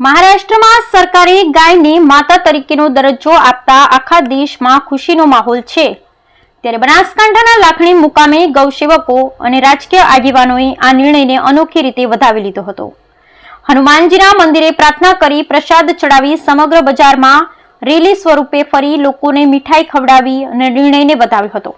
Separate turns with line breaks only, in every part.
મહારાષ્ટ્રમાં સરકારે ગાયને માતા તરીકેનો દરજ્જો આપતા આખા દેશમાં ખુશીનો માહોલ છે. ત્યારે બનાસકાંઠાના લાખણી મુકામે ગૌસેવકો અને રાજકીય આગેવાનોએ આ નિર્ણયને અનોખી રીતે વધાવી લીધો હતો. હનુમાનજીના મંદિરે પ્રાર્થના કરી પ્રસાદ ચડાવી સમગ્ર બજારમાં રેલી સ્વરૂપે ફરી લોકોને મીઠાઈ ખવડાવી અને નિર્ણયને વધાવ્યો હતો.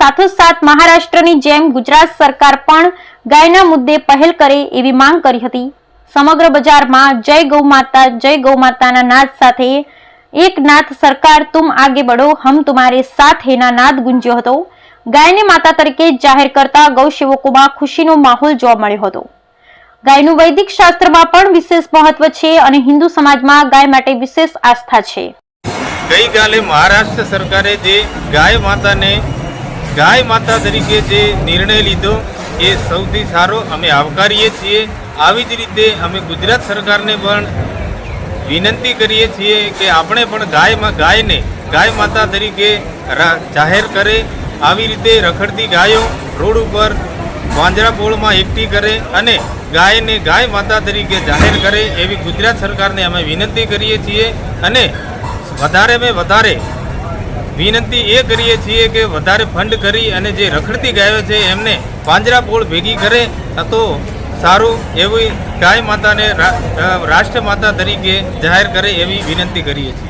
સાથોસાથ મહારાષ્ટ્રની જેમ ગુજરાત સરકાર પણ ગાયના મુદ્દે પહેલ કરે એવી માંગ કરી હતી. સમગ્ર બજારમાં જય ગૌ માતા, જય ગૌ માતાના નાદ સાથે એક નાથ સરકાર તુમ આગે બઢો, હમ તુમારે સાથ નાદ ગુંજ્યો હતો. ગાયને માતા તરીકે જાહેર કરતા ગૌસેવકોમાં ખુશીનો માહોલ જોવા મળ્યો હતો. ગાયનું વૈદિક શાસ્ત્રમાં પણ વિશેષ મહત્વ છે અને હિન્દુ સમાજમાં ગાય માટે વિશેષ આસ્થા છે.
ગઈકાલે મહારાષ્ટ્ર સરકારે જે ગાય માતાને ગાય માતા તરીકે જે નિર્ણય લીધો, એ સૌથી સારો અમે આવકારીએ છીએ. આવી જ રીતે અમે ગુજરાત સરકારને પણ વિનંતી કરીએ છીએ કે આપણે પણ ગાયમાં ગાયને, ગાય માતા તરીકે જાહેર કરે, આવી રીતે રખડતી ગાયો રોડ ઉપર વાંજરાપોળમાં એકઠી કરે અને ગાયને ગાય માતા તરીકે જાહેર કરે એવી ગુજરાત સરકારને અમે વિનંતી કરીએ છીએ અને વધારે મેં વધારે વિનંતી એ કરીએ છીએ કે વધારે ફંડ કરી અને જે રખડતી ગાયો છે એમને પાંજરાપોળ ભેગી કરે તો સારું એવી ગાય માતાને રાષ્ટ્ર માતા તરીકે જાહેર કરે એવી વિનંતી કરીએ છીએ.